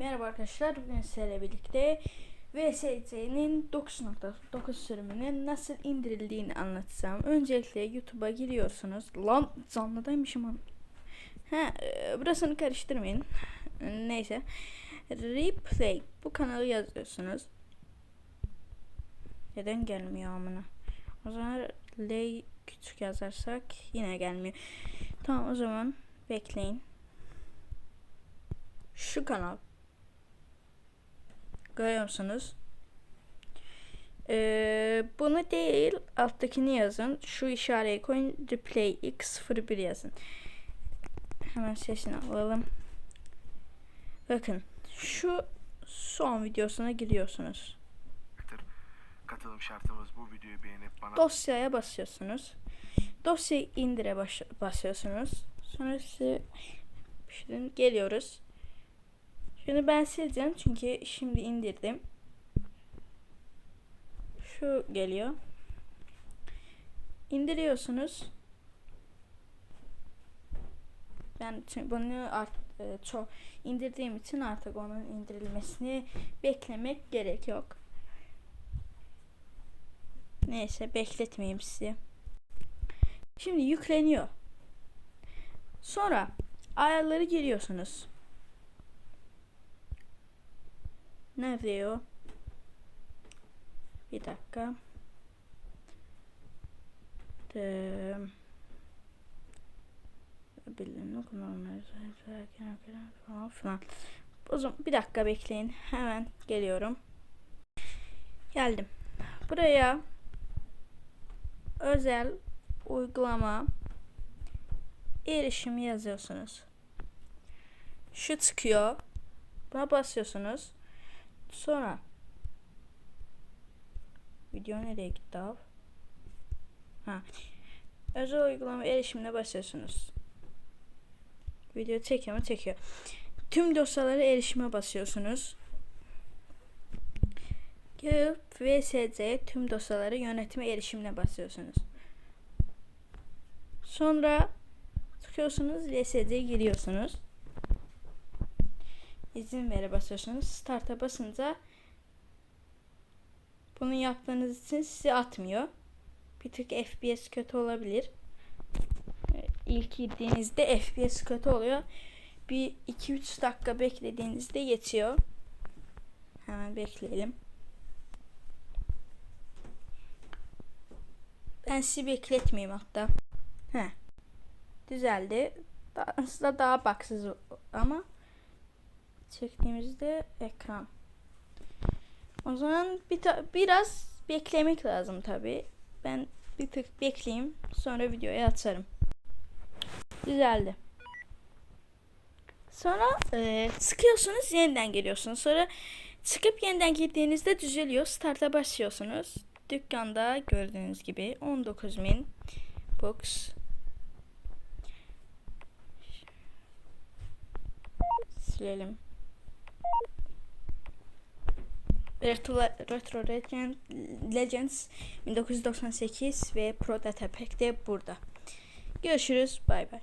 Merhaba arkadaşlar, bugün sizlerle birlikte VSC'nin 9.9 sürümünün nasıl indirildiğini anlatacağım. Öncelikle YouTube'a giriyorsunuz. Lan canlıdaymışım an. Ha, e, burasını karıştırmayın. Neyse. Replay bu kanalı yazıyorsunuz. Neden gelmiyor amına? O zaman L küçük yazarsak yine gelmiyor. Tamam o zaman bekleyin. Şu kanal. Görüyor musunuz? Ee, bunu değil alttakini yazın. Şu işareyi koyun. Replay x01 yazın. Hemen sesini alalım. Bakın şu son videosuna giriyorsunuz. Katılım şartımız bu videoyu beğenip bana Dosyaya basıyorsunuz. Dosyayı indire baş- basıyorsunuz. Sonra size şimdi geliyoruz. Şimdi ben sileceğim çünkü şimdi indirdim. Şu geliyor. İndiriyorsunuz. Ben bunu art, e, çok indirdiğim için artık onun indirilmesini beklemek gerek yok. Neyse bekletmeyeyim sizi. Şimdi yükleniyor. Sonra ayarları giriyorsunuz. Nerede o? Bir dakika. De... Bildiğin kullanımları falan filan. O zaman bir dakika bekleyin. Hemen geliyorum. Geldim. Buraya özel uygulama erişimi yazıyorsunuz. Şu çıkıyor. Buna basıyorsunuz. Sonra video nereye gitti abi? Ha. Özel uygulama erişimine basıyorsunuz. Video çekiyor mu? Çekiyor. Tüm dosyalara erişime basıyorsunuz. Gelip VSC tüm dosyaları yönetime erişimine basıyorsunuz. Sonra tıklıyorsunuz VSC'ye giriyorsunuz. İzin vere basıyorsunuz. Start'a basınca bunu yaptığınız için sizi atmıyor. Bir tık FPS kötü olabilir. İlk girdiğinizde FPS kötü oluyor. Bir 2-3 dakika beklediğinizde yetiyor. Hemen bekleyelim. Ben sizi bekletmeyeyim hatta. He. Düzeldi. Aslında daha baksız ama çektiğimizde ekran. O zaman bir biraz beklemek lazım tabi. Ben bir tık bekleyeyim. Sonra videoya atarım. Düzeldi. Sonra e, sıkıyorsunuz yeniden geliyorsunuz. Sonra çıkıp yeniden girdiğinizde düzeliyor. Start'a başlıyorsunuz. Dükkanda gördüğünüz gibi 19.000 box silelim. Retro, Retro Legend, Legends 1998 ve Pro Data de burada. Görüşürüz. Bay bay.